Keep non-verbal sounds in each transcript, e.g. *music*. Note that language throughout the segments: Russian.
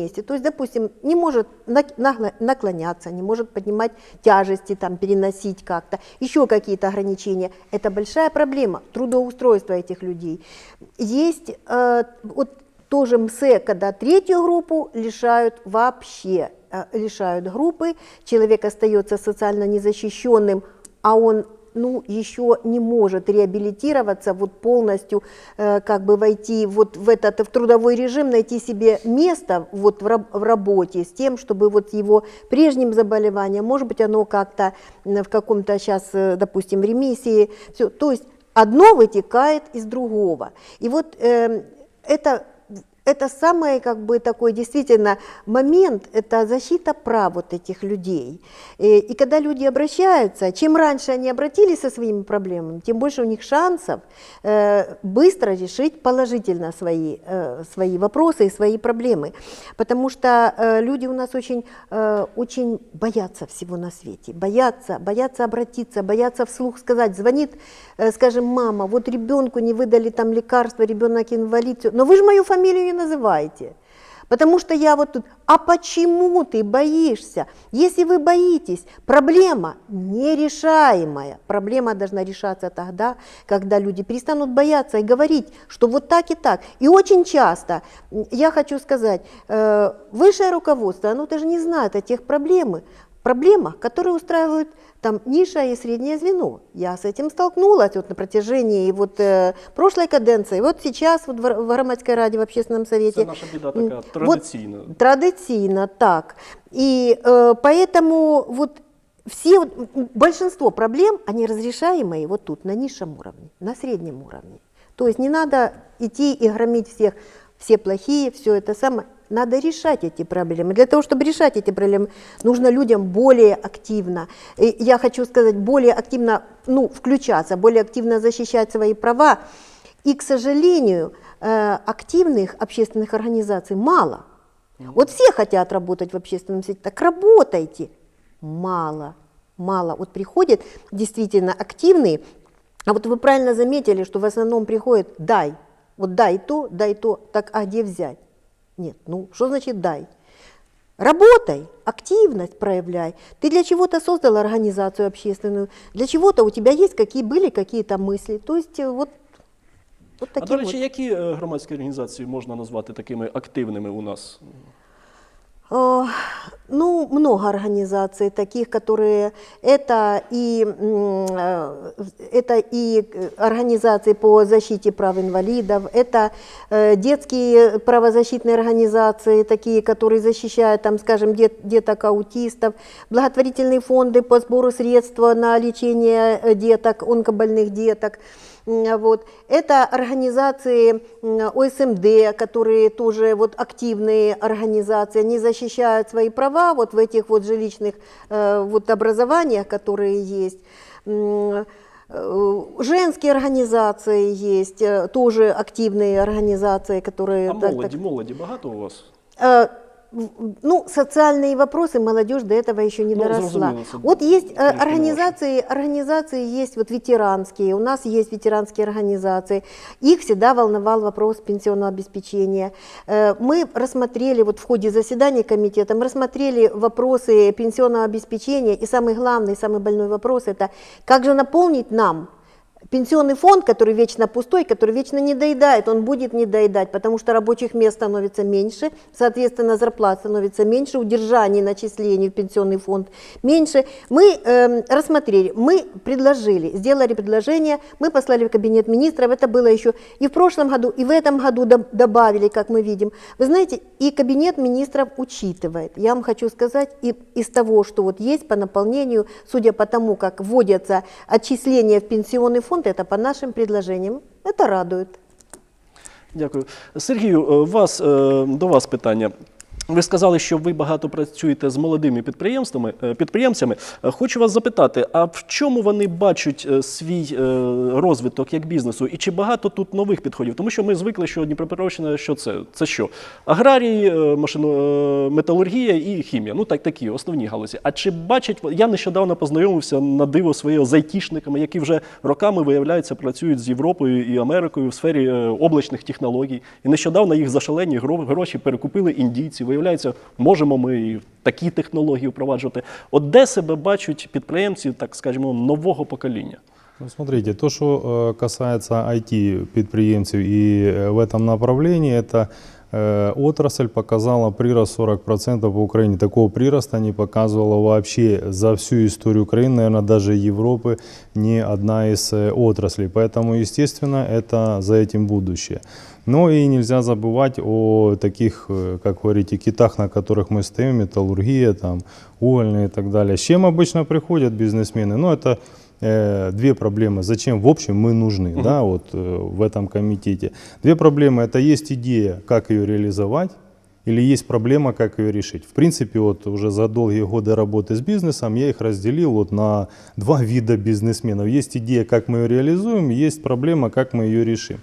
месте. То есть, допустим, не может наклоняться, не может поднимать тяжести, там, переносить как-то, еще какие-то ограничения. Это большая проблема трудоустройства этих людей. Есть э, вот тоже МСЭ, когда третью группу лишают вообще, э, лишают группы, человек остается социально незащищенным, а он ну, еще не может реабилитироваться, вот полностью э, как бы войти вот в этот в трудовой режим, найти себе место вот в, раб- в работе с тем, чтобы вот его прежним заболеванием, может быть, оно как-то в каком-то сейчас, допустим, ремиссии, все, то есть одно вытекает из другого. И вот э, это это самый как бы такой действительно момент, это защита прав вот этих людей. И, и когда люди обращаются, чем раньше они обратились со своими проблемами, тем больше у них шансов э, быстро решить положительно свои, э, свои вопросы и свои проблемы. Потому что э, люди у нас очень, э, очень боятся всего на свете, боятся, боятся обратиться, боятся вслух сказать, звонит, э, скажем, мама, вот ребенку не выдали там лекарства, ребенок инвалид, но вы же мою фамилию не называете. Потому что я вот тут, а почему ты боишься? Если вы боитесь, проблема нерешаемая. Проблема должна решаться тогда, когда люди перестанут бояться и говорить, что вот так и так. И очень часто, я хочу сказать, э, высшее руководство, оно даже не знает о тех проблемах, проблемах, которые устраивают там низшее и среднее звено. Я с этим столкнулась вот на протяжении вот, э, прошлой каденции, вот сейчас вот в, Р- в Громадской раді, в общественном совете. Це наша біда така Вот традиційна. Традиционно, так. И э, поэтому вот все, вот, м, большинство проблем, они разрешаемые вот тут, на низшем уровне, на среднем уровне. То есть не надо идти и громить всех, все плохие, все это самое. Надо решать эти проблемы. Для того, чтобы решать эти проблемы, нужно людям более активно, и я хочу сказать, более активно ну, включаться, более активно защищать свои права. И, к сожалению, э, активных общественных организаций мало. Вот все хотят работать в общественном сети, так работайте. Мало, мало. Вот приходят действительно активные, а вот вы правильно заметили, что в основном приходит «дай». Вот дай то, дай то, так а где взять? Нет, ну что значит дай? Работай, активность проявляй. Ты для чего-то создал организацию общественную, для чего-то у тебя есть какие были какие-то мысли. То есть э, вот, вот А такие до речі, вот. які е, громадські організації можна назвати такими активними у нас? Э, Ну, много организаций таких, которые это и, э, это и э, организации по защите прав инвалидов, это детские правозащитные организации, такие, которые защищают, там, скажем, дет, деток аутистов, благотворительные фонды по сбору средств на лечение деток, онкобольных деток. Вот. Это организации ОСМД, которые тоже вот активные организации, они защищают свои права вот в этих вот жилищных э, вот образованиях, которые есть. Э, Женские организации есть, э, тоже активные организации, которые... А так- так- молоді, молоді багато у вас? Ну, социальные вопросы молодежь до этого еще не Ну, доросла. Вот есть э, организации, организации есть вот ветеранские, у нас есть ветеранские организации. Их всегда волновал вопрос пенсионного обеспечения. Э, Мы рассмотрели вот в ходе заседания комитета, мы рассмотрели вопросы пенсионного обеспечения. И самый главный, самый больной вопрос это как же наполнить нам Пенсионный фонд, который вечно пустой, который вечно не доедает, он будет не доедать, потому что рабочих мест становится меньше, соответственно, зарплат становится меньше, удержаний, начислений в пенсионный фонд меньше. Мы эм, рассмотрели, мы предложили, сделали предложение, мы послали в кабинет министров, это было еще и в прошлом году, и в этом году доб- добавили, как мы видим. Вы знаете, и кабинет министров учитывает. Я вам хочу сказать, и из того, что вот есть по наполнению, судя по тому, как вводятся отчисления в пенсионный фонд, это по нашим предложениям, это радует. Дякую. Сергію, вас, до вас питання. Ви сказали, що ви багато працюєте з молодими підприємствами, е, підприємцями. Е, Хочу вас запитати, а в чому вони бачать е, свій розвиток як бізнесу? І чи багато тут нових підходів? Тому що ми звикли, що Дніпропетровщина, що це? Це що? Аграрії, машино, металургія і хімія. Ну так такі основні галузі. А чи бачать я нещодавно познайомився на диво своєю з айтішниками, які вже роками виявляється працюють з Європою і Америкою в сфері облачних технологій. І нещодавно їх за шалені гроші перекупили індійці Виявляється, виявляється, можемо ми і такі технології впроваджувати. От де себе бачать підприємці, так скажімо, нового покоління? Ну, смотрите, то, что э, касается IT-предприемцев и э, в этом направлении, это э, отрасль показала прирост 40% по Украине. Такого прироста не показывала вообще за всю историю Украины, наверное, даже Европы, ни одна из э, отраслей. Поэтому, естественно, это за этим будущее. Но и нельзя забывать о таких, э, как говорите, китах, на которых мы стоим, металлургия, там, угольные и так далее. С чем обычно приходят бизнесмены? Ну, это э, две проблемы. Зачем в общем мы нужны, да, вот э, в этом комитете. Две проблемы. Это есть идея, как ее реализовать, или есть проблема, как ее решить. В принципе, вот уже за долгие годы работы с бизнесом я их разделил вот на два вида бизнесменов. Есть идея, как мы ее реализуем, есть проблема, как мы ее решим.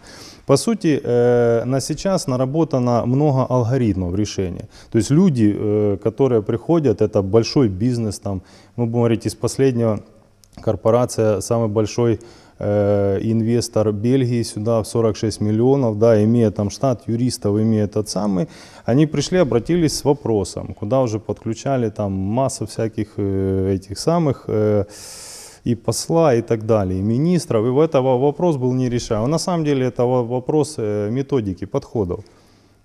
По сути, э, на сейчас наработано много алгоритмов решения. То есть люди, э, которые приходят, это большой бизнес, там, мы будем говорить из последнего, корпорация, самый большой э, инвестор Бельгии сюда в 46 миллионов, да, имея там штат юристов, имея тот самый, они пришли, обратились с вопросом, куда уже подключали там массу всяких э, этих самых э, и посла и так далее, и министров, и этого вопрос был не решаем. На самом деле это во- вопрос методики, подходов.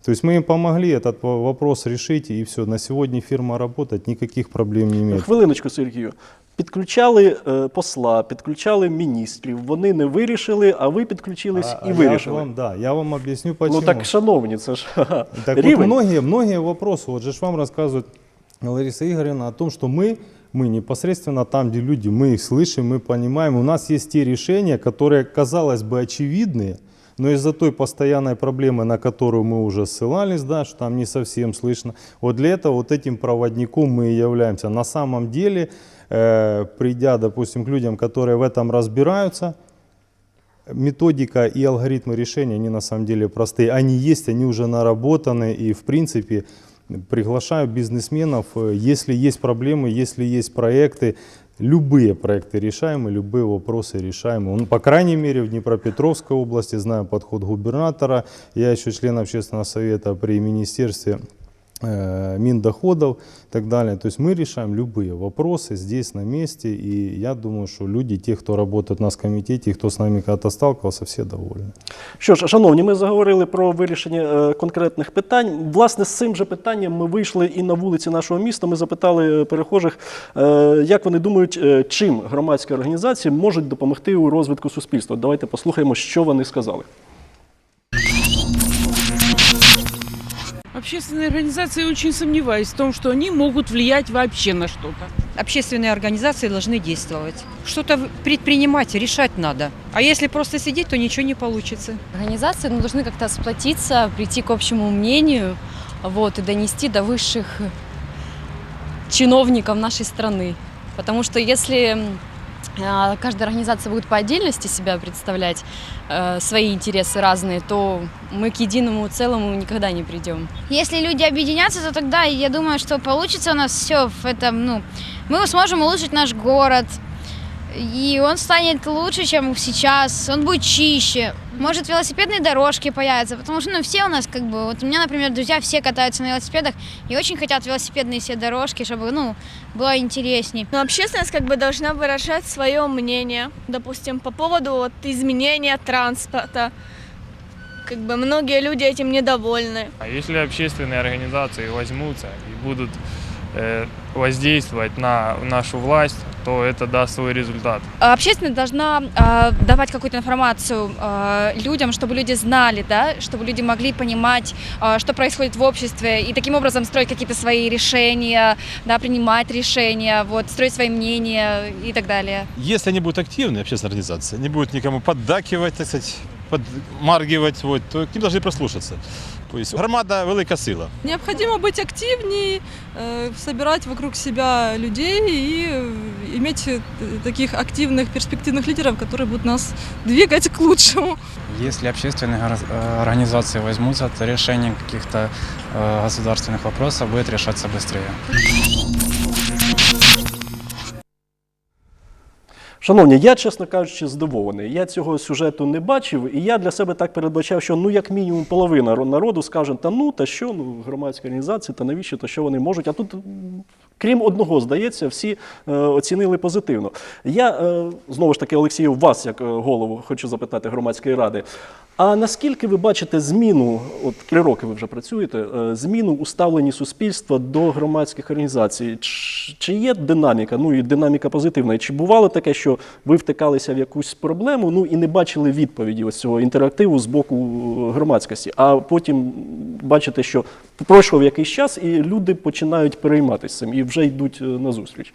То есть мы им помогли этот во- вопрос решить, и все, на сегодня фирма работает, никаких проблем не имеет. Хвилиночку, Сергію. Підключали е, посла, підключали міністрів. Вони не вирішили, а ви підключились А- і а я вирішили. вам, да, я вам объясню почему. ну так, шановні, це ж ха-ха, Так вот рівень. многие, многие вопросы, вот же ж вам рассказывает Лариса Игоревна о том, что мы, мы непосредственно там, где люди, мы их слышим, мы понимаем, у нас есть те решения, которые, казалось бы, очевидные, но из-за той постоянной проблемы, на которую мы уже ссылались, да, что там не совсем слышно, вот для этого вот этим проводником мы и являемся. На самом деле, э, придя, допустим, к людям, которые в этом разбираются, методика и алгоритмы решения, они на самом деле простые. Они есть, они уже наработаны, и в принципе приглашаю бизнесменов, э, если есть проблемы, если есть проекты, любые проекты решаемы, любые вопросы решаемы. Ну, по крайней мере, в Днепропетровской области знаю подход губернатора. Я еще член общественного совета при министерстве Миндоходов и так далее. То есть мы решаем любые вопросы здесь, на месте. И я думаю, что люди, те, кто работает у нас в комитете, и кто с нами когда-то сталкивался, все довольны. Що ж, шановні, ми заговорили про вирішення е, конкретних питань. Власне, з цим же питанням ми вийшли і на вулиці нашого міста. Ми запитали е, перехожих, е, як вони думають, е, чим громадські організації можуть допомогти у розвитку суспільства. Давайте послухаємо, що вони сказали. Общественные организации очень сомневаюсь в том, что они могут влиять вообще на что-то. Общественные организации должны действовать. Что-то предпринимать, решать надо. А если просто сидеть, то ничего не получится. Организации ну, должны как-то сплотиться, прийти к общему мнению вот, и донести до высших чиновников нашей страны. Потому что если каждая организация будет по отдельности себя представлять, э, свои интересы разные, то мы к единому целому никогда не придем. Если люди объединятся, то тогда я думаю, что получится у нас все в этом, ну, мы сможем улучшить наш город, и он станет лучше, чем сейчас, он будет чище. Может, велосипедные дорожки появятся, потому что, ну, все у нас, как бы, вот у меня, например, друзья все катаются на велосипедах и очень хотят велосипедные все дорожки, чтобы, ну, было интересней. Но общественность как бы должна выражать свое мнение, допустим, по поводу вот, изменения транспорта. Как бы многие люди этим недовольны. А если общественные организации возьмутся и будут э, воздействовать на нашу власть, то это даст свой результат. Общественность должна э, давать какую-то информацию э, людям, чтобы люди знали, да, чтобы люди могли понимать, э, что происходит в обществе, и таким образом строить какие-то свои решения, да, принимать решения, вот, строить свои мнения и так далее. Если они будут активны, общественные организации, не будут никому поддакивать, так сказать, подмаргивать, вот, то к ним должны прослушаться. То есть громада – велика сила. Необходимо быть активнее, э, собирать вокруг себя людей и иметь э, таких активных, перспективных лидеров, которые будут нас двигать к лучшему. Если общественные гор- э, организации возьмутся, то решение каких-то э, государственных вопросов будет решаться быстрее. Шановні, я, чесно кажучи, здивований. Я цього сюжету не бачив, і я для себе так передбачав, що ну як мінімум половина ро- народу скаже, та ну та що, ну громадські організації, та навіщо, та що вони можуть. А тут, м, крім одного, здається, всі е, оцінили позитивно. Я е, знову ж таки, Олексію, вас, як е, голову, хочу запитати громадської ради. А наскільки ви бачите зміну, от три роки ви вже працюєте, е, зміну у ставленні суспільства до громадських організацій? Чи є динаміка? Ну і динаміка позитивна? І Чи бувало таке, що ви втикалися в якусь проблему, ну і не бачили відповіді ось цього інтерактиву з боку е, громадськості, а потім бачите, що пройшов якийсь час, і люди починають перейматися цим і вже йдуть е, на зустріч.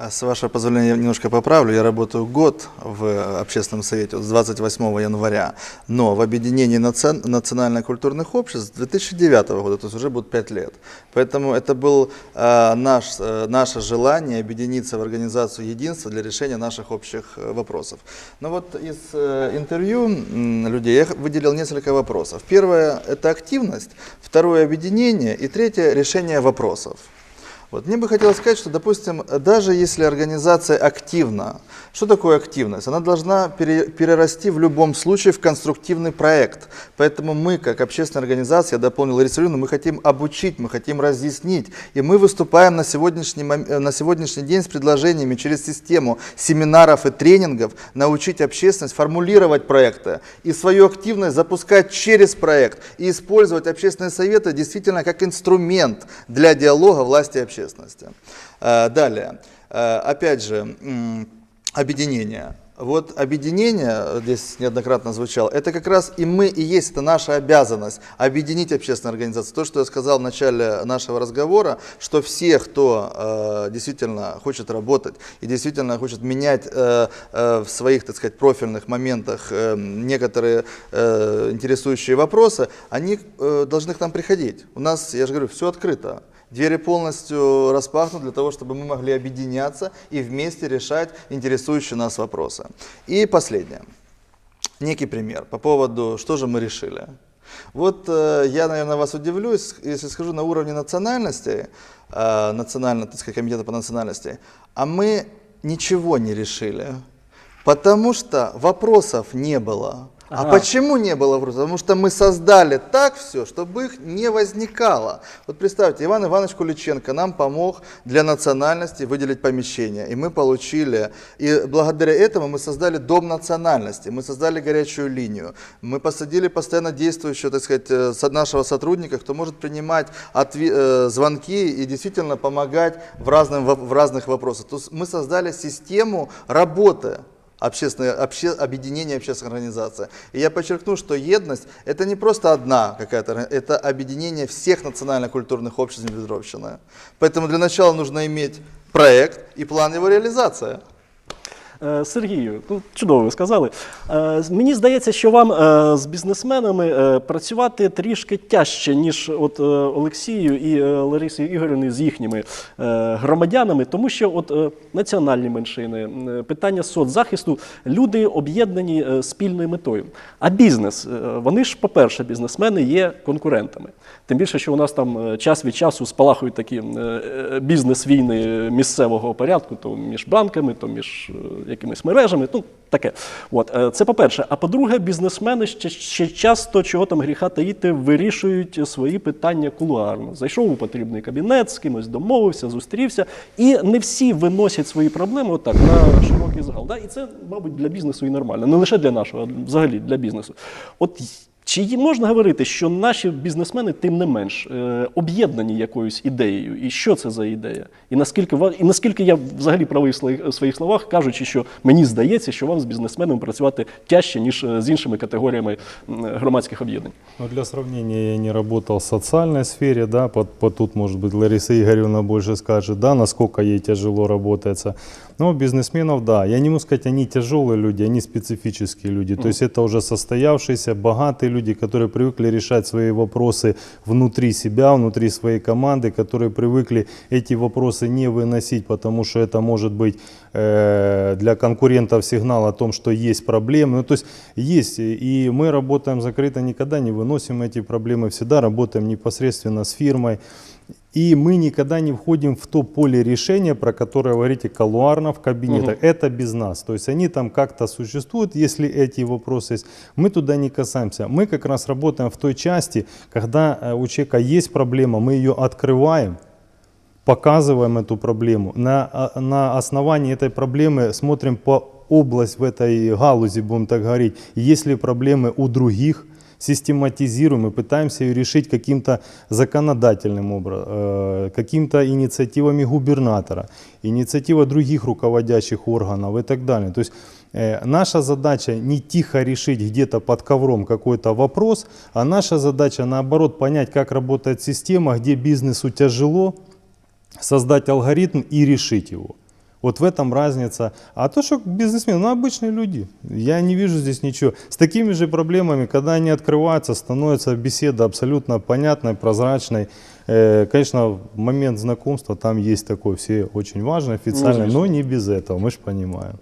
А С вашего позволения я немножко поправлю. Я работаю год в э, общественном совете с 28 января, но в объединении наци- национально-культурных обществ с 2009 года, то есть уже будет 5 лет. Поэтому это было наш, э, наше желание объединиться в организацию единства для решения наших общих э, вопросов. Но вот из э, интервью м, людей я выделил несколько вопросов. Первое – это активность, второе – объединение и третье – решение вопросов. Вот мне бы хотелось сказать, что, допустим, даже если организация активна, что такое активность? Она должна пере- перерасти в любом случае в конструктивный проект. Поэтому мы, как общественная организация, я дополнил Ларису мы хотим обучить, мы хотим разъяснить. И мы выступаем на сегодняшний, на сегодняшний день с предложениями через систему семинаров и тренингов научить общественность формулировать проекты и свою активность запускать через проект и использовать общественные советы действительно как инструмент для диалога власти и общественности. Э, Далее, Э, опять же, объединение. Вот объединение, э, здесь неоднократно звучало, это как раз и мы, и есть, это наша обязанность объединить общественные организации. То, что я сказал в начале нашего разговора, что все, кто э, действительно хочет работать и действительно хочет менять э, э, в своих, так сказать, профильных моментах э, некоторые э, интересующие вопросы, они э, должны к нам приходить. У нас, я же говорю, все открыто. Двери полностью распахнуты для того, чтобы мы могли объединяться и вместе решать интересующие нас вопросы. И последнее. Некий пример по поводу, что же мы решили. Вот э, я, наверное, вас удивлюсь, если скажу на уровне национальностей, э, национального, так сказать, комитета по национальности, а мы ничего не решили, потому что вопросов не было. А Ага. почему не было вопросов? Потому что мы создали так все, чтобы их не возникало. Вот представьте, Иван Иванович Куличенко нам помог для национальности выделить помещение. И мы получили, и благодаря этому мы создали Дом национальности, мы создали горячую линию. Мы посадили постоянно действующего, так сказать, э, нашего сотрудника, кто может принимать отве- э, звонки и действительно помогать в, разным, в разных вопросах. То есть мы создали систему работы общественное, обще, объединение общественных организаций. И я подчеркну, что едность – это не просто одна какая-то, это объединение всех национально-культурных обществ Днепропетровщины. Поэтому для начала нужно иметь проект и план его реализации. Е, Сергію, ну чудово ви сказали. Е, Мені здається, що вам е, з бізнесменами працювати трішки тяжче, ніж от Олексію і Ларисою Ігорівною з їхніми громадянами, тому що от національні меншини, питання соцзахисту, люди об'єднані спільною метою. А бізнес, вони ж, по-перше, бізнесмени є конкурентами. Тим більше, що у нас там час від часу спалахують такі бізнес-війни місцевого порядку, то між банками, то між якимись мережами. Ну, таке. От, е, це по-перше. А по-друге, бізнесмени ще, ще часто, чого там гріха таїти, вирішують свої питання кулуарно. Зайшов у потрібний кабінет, з кимось домовився, зустрівся. І не всі виносять свої проблеми отак на широкий загал. Да? І це, мабуть, для бізнесу і нормально. Не лише для нашого, а взагалі для бізнесу. От чи можна говорити, що наші бізнесмени, тим не менш, е, об'єднані якоюсь ідеєю? І що це за ідея? І наскільки і наскільки я взагалі правий в своїх- словах, кажучи, що мені здається, що вам з бізнесменами працювати тяжче, ніж е, з іншими категоріями громадських об'єднань? Ну, для сравнения, я не работал в социальной сфере, да, по, по- тут, может быть, Лариса Игоревна больше скажет, да, насколько ей тяжело работается. Но у бизнесменов, да, я не могу сказать, они тяжелые люди, они специфические люди. То есть это уже состоявшиеся, богатые люди, которые привыкли решать свои вопросы внутри себя, внутри своей команды, которые привыкли эти вопросы не выносить, потому что это может быть э, для конкурентов сигнал о том, что есть проблемы. Ну, то есть есть, и мы работаем закрыто, никогда не выносим эти проблемы, всегда работаем непосредственно с фирмой. И мы никогда не входим в то поле решения, про которое говорите, колуарно в кабинетах. Это без нас. То есть они там как-то существуют, если эти вопросы есть. Мы туда не касаемся. Мы как раз работаем в той части, когда э, у человека есть проблема, мы ее открываем, показываем эту проблему. На, а, на основании этой проблемы смотрим по область в этой галузи, будем так говорить. Есть ли проблемы у других, систематизируем и пытаемся ее решить каким-то законодательным образом, какими-то инициативами губернатора, инициатива других руководящих органов и так далее. То есть э, наша задача не тихо решить где-то под ковром какой-то вопрос, а наша задача наоборот понять, как работает система, где бизнесу тяжело, создать алгоритм и решить его. Вот в этом разница. А то, что бизнесмены, ну обычные люди. Я не вижу здесь ничего. С такими же проблемами, когда они открываются, становится беседа абсолютно понятной, прозрачной. Э, конечно, момент знакомства там есть такой, все очень важно, официально, звісно. но не без этого, мы же понимаем.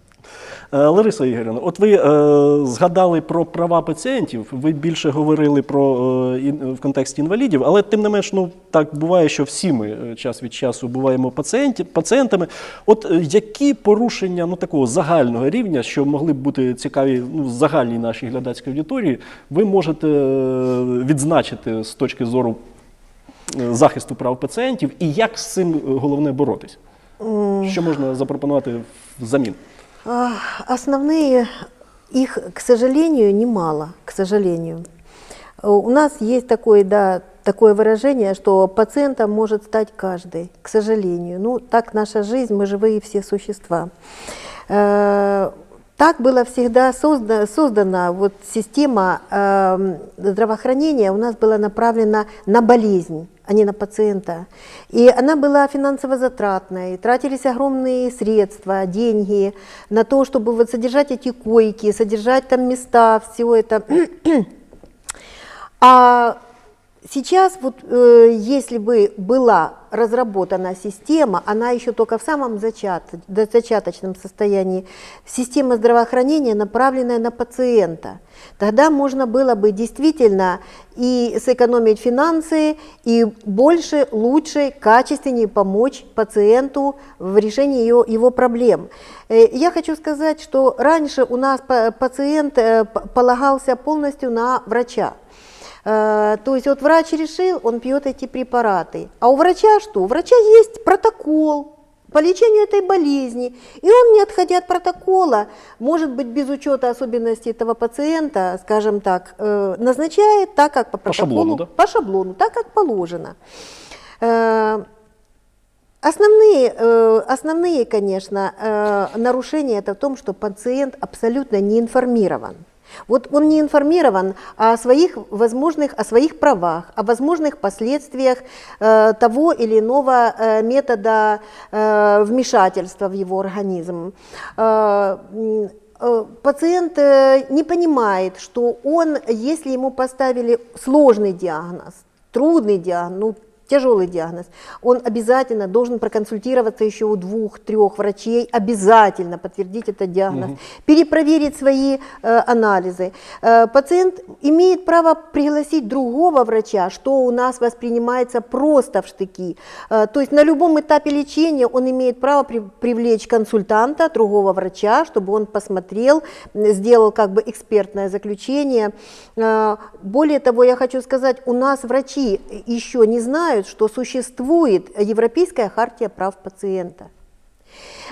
Е, Лариса Ігорівна, от ви е, згадали про права пацієнтів, ви більше говорили про е, в контексті інвалідів, але тим не менш, ну так буває, що всі ми е, час від часу буваємо пацієнті, пацієнтами. От е, які порушення ну такого загального рівня, що могли б бути цікаві ну, загальній нашій глядацькій аудиторії, ви можете е, відзначити з точки зору е, захисту прав пацієнтів, і як з цим е, головне боротись? Що можна запропонувати взамін? А, Основные их, к сожалению, немало, к сожалению. Э, У нас есть такое, да, такое выражение, что пациентом может стать каждый, к сожалению. Ну, так наша жизнь, мы живые все существа. Так было всегда создана, создана вот система э, здравоохранения у нас была направлена на болезнь, а не на пациента. И она была финансово затратной, тратились огромные средства, деньги на то, чтобы вот содержать эти койки, содержать там места, все это. *clears throat* А сейчас вот э, если бы была разработана система, она еще только в самом зачат, зачаточном состоянии, система здравоохранения, направленная на пациента, тогда можно было бы действительно и сэкономить финансы, и больше, лучше, качественнее помочь пациенту в решении его, его проблем. Э, Я хочу сказать, что раньше у нас па- пациент э, полагался полностью на врача. Э, То есть вот врач решил, он пьет эти препараты. А у врача что? У врача есть протокол по лечению этой болезни. И он, не отходя от протокола, может быть, без учета особенностей этого пациента, скажем так, э, назначает так, как по По протоколу, шаблону, да? по шаблону, так, как положено. Э, Основные, основные, конечно, нарушения это в том, что пациент абсолютно не информирован. Вот он не информирован о своих возможных, о своих правах, о возможных последствиях э, того или иного э, метода э, вмешательства в его организм. Э, э, Пациент э, не понимает, что он, если ему поставили сложный диагноз, трудный диагноз, ну, тяжелый диагноз, он обязательно должен проконсультироваться еще у двух-трех врачей, обязательно подтвердить этот диагноз, Мгм. перепроверить свои э, анализы. Э, пациент имеет право пригласить другого врача, что у нас воспринимается просто в штыки. Э, то есть на любом этапе лечения он имеет право при- привлечь консультанта, другого врача, чтобы он посмотрел, сделал как бы экспертное заключение. Э, более того, я хочу сказать, у нас врачи еще не знают, что существует Европейская хартия прав пациента.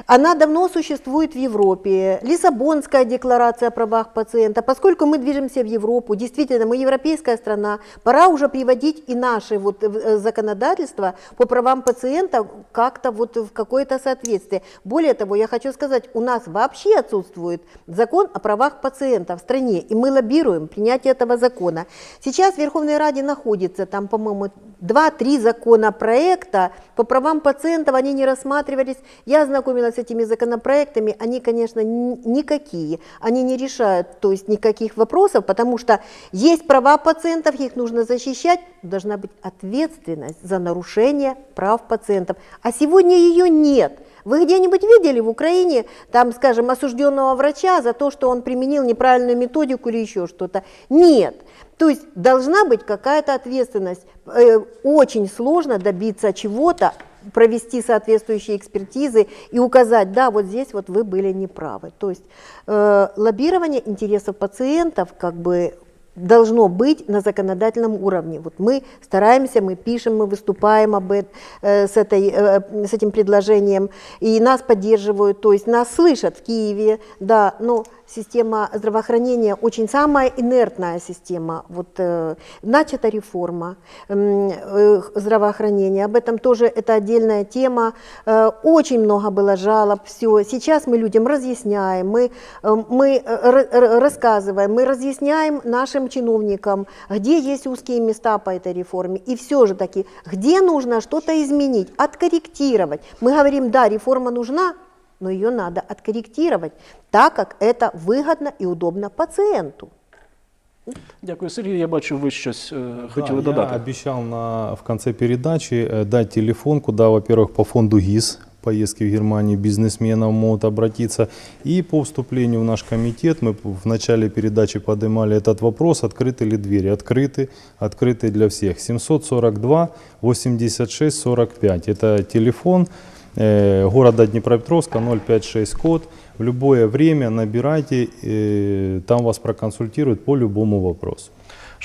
Она давно существует в Европе. Лиссабонская декларация о правах пациента. Поскольку мы движемся в Европу, действительно, мы европейская страна, пора уже приводить и наше вот э, законодательство по правам пациента как-то вот в какое-то соответствие. Более того, я хочу сказать, у нас вообще отсутствует закон о правах пациента в стране, и мы лоббируем принятие этого закона. Сейчас в Верховной Раде находится там, по-моему, два-три законопроекта по правам пациентов, они не рассматривались. Я ознакомилась с этими законопроектами, они, конечно, ни- никакие, они не решают, то есть никаких вопросов, потому что есть права пациентов, их нужно защищать, должна быть ответственность за нарушение прав пациентов. А сегодня ее нет. Вы где-нибудь видели в Украине, там, скажем, осужденного врача за то, что он применил неправильную методику или еще что-то? Нет. То есть должна быть какая-то ответственность. Э, Очень сложно добиться чего-то, провести соответствующие экспертизы и указать, да, вот здесь вот вы были неправы. То есть э, лоббирование интересов пациентов как бы должно быть на законодательном уровне. Вот мы стараемся, мы пишем, мы выступаем об эт- э, с, этой, э, с этим предложением, и нас поддерживают, то есть нас слышат в Киеве, да, но система здравоохранения очень самая инертная система. Вот э, начата реформа э, здравоохранения, об этом тоже это отдельная тема. Э, очень много было жалоб, все. Сейчас мы людям разъясняем, мы, э, мы э, рассказываем, мы разъясняем нашим чиновникам, где есть узкие места по этой реформе. И все же таки, где нужно что-то изменить, откорректировать. Мы говорим, да, реформа нужна, но ее надо откорректировать так, как это выгодно и удобно пациенту. Дякую, Сергій. Я бачу, ви щось е, Да, хотіли я додати. обещал на, в конце передачи э, дать телефон, куда, во-первых, по фонду ГИС поездки в Германию бизнесменам могут обратиться. И по вступлению в наш комитет мы в начале передачи поднимали этот вопрос, открыты ли двери. Открыты, открыты для всех. 742 86 45. Это телефон э, города Днепропетровска 056 код. В любое время набирайте, э, там вас проконсультируют по любому вопросу.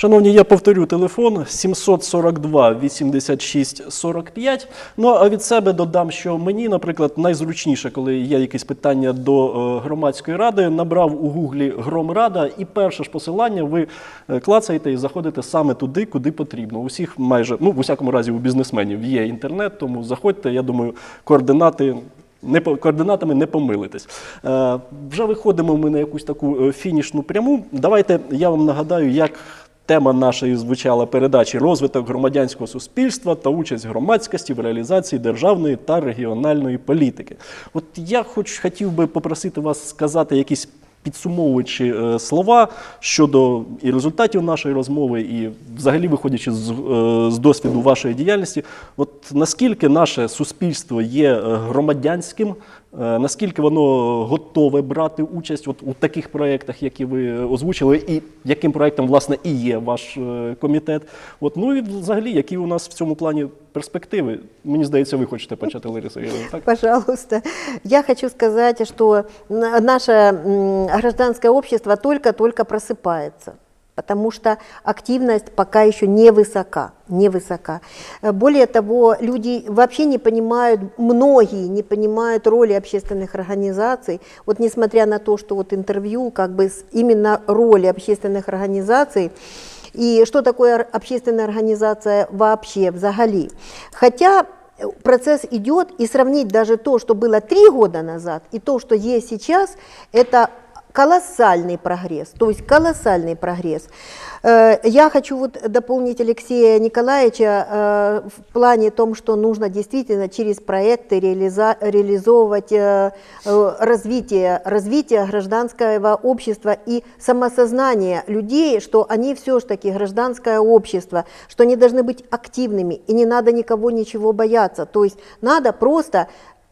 Шановні, я повторю телефон 742 86 45. Ну а від себе додам, що мені, наприклад, найзручніше, коли є якісь питання до е, громадської ради, набрав у гуглі Громрада, і перше ж посилання ви е, клацаєте і заходите саме туди, куди потрібно. У всіх майже, ну в усякому разі, у бізнесменів є інтернет, тому заходьте. Я думаю, координати. Не по- координатами не помилитесь. Е, вже виходимо ми на якусь таку е, фінішну пряму. Давайте я вам нагадаю, як тема нашої звучала передачі розвиток громадянського суспільства та участь громадськості в реалізації державної та регіональної політики. От я хоч хотів би попросити вас сказати якісь підсумовуючи е, слова щодо і результатів нашої розмови, і взагалі виходячи з, е, з досвіду вашої діяльності, от наскільки наше суспільство є е, громадянським, наскільки воно готове брати участь от у таких проєктах, які ви озвучили, і яким проєктом, власне, і є ваш е, комітет. От, ну і взагалі, які у нас в цьому плані перспективи? Мені здається, ви хочете почати, Лариса? Пожалуйста. Я хочу сказать, что наше гражданское общество только-только просыпается. Потому что активность пока еще невысока, невысока. Э, Более того, люди вообще не понимают, многие не понимают роли общественных организаций. Вот несмотря на то, что вот интервью, как бы именно роли общественных организаций, и что такое общественная организация вообще, взагалі. Хотя э, процесс идет, и сравнить даже то, что было три года назад, и то, что есть сейчас, это колоссальный прогресс, то есть колоссальный прогресс. Э, Я хочу вот дополнить Алексея Николаевича э, в плане том, что нужно действительно через проекты реализовывать э, развитие, развитие гражданского общества и самосознание людей, что они все же таки гражданское общество, что они должны быть активными и не надо никого ничего бояться. То есть надо просто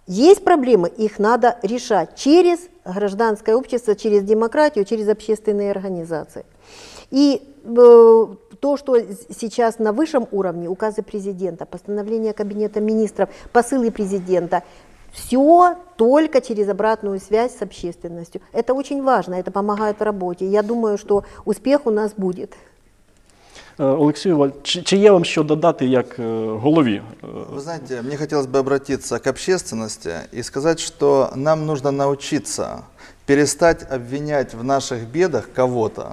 есть проблемы, их надо решать через гражданское общество, через демократию, через общественные организации. И э, то, что сейчас на высшем уровне, указы президента, постановления Кабинета министров, посылы президента, все только через обратную связь с общественностью. Это очень важно, это помогает в работе. Я думаю, что успех у нас будет. Е, Олексію, Ва- чи, чи є вам що додати як е, голові? е, Вы знаете, мне хотелось бы обратиться к общественности и сказать, что нам нужно научиться перестать обвинять в наших бедах кого-то,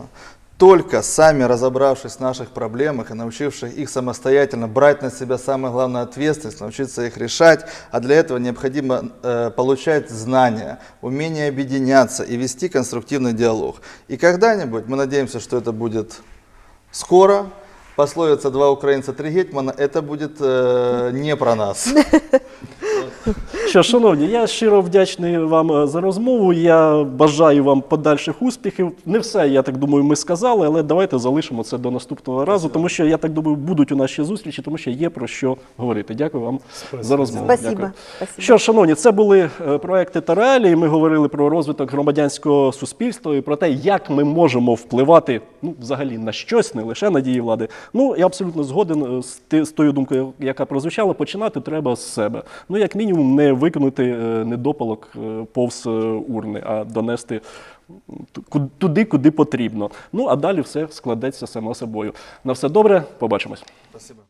только сами разобравшись в наших проблемах и научившись их самостоятельно брать на себя самую главную ответственность, научиться их решать, а для этого необходимо э, получать знания, умение объединяться и вести конструктивный диалог. И когда-нибудь, мы надеемся, что это будет скоро, пословица «два украинца, три гетьмана» это будет э, не про нас. *laughs* Що, шановні, я щиро вдячний вам е, за розмову. Я бажаю вам подальших успіхів. Не все, я так думаю, ми сказали, але давайте залишимо це до наступного разу, тому що я так думаю, будуть у нас ще зустрічі, тому що є про що говорити. Дякую вам за розмову. Спасибо. Дякую. Спасибо. Що шановні, це були е, проекти та реалії. Ми говорили про розвиток громадянського суспільства і про те, як ми можемо впливати ну, взагалі на щось, не лише на дії влади. Ну, я абсолютно згоден е, з, тою думкою, яка прозвучала. Починати треба з себе. Ну, як мінімум, не викинути е, недопалок е, повз е, урни, а донести туди, куди потрібно. Ну а далі все складеться само собою. На все добре, побачимось. Спасибо.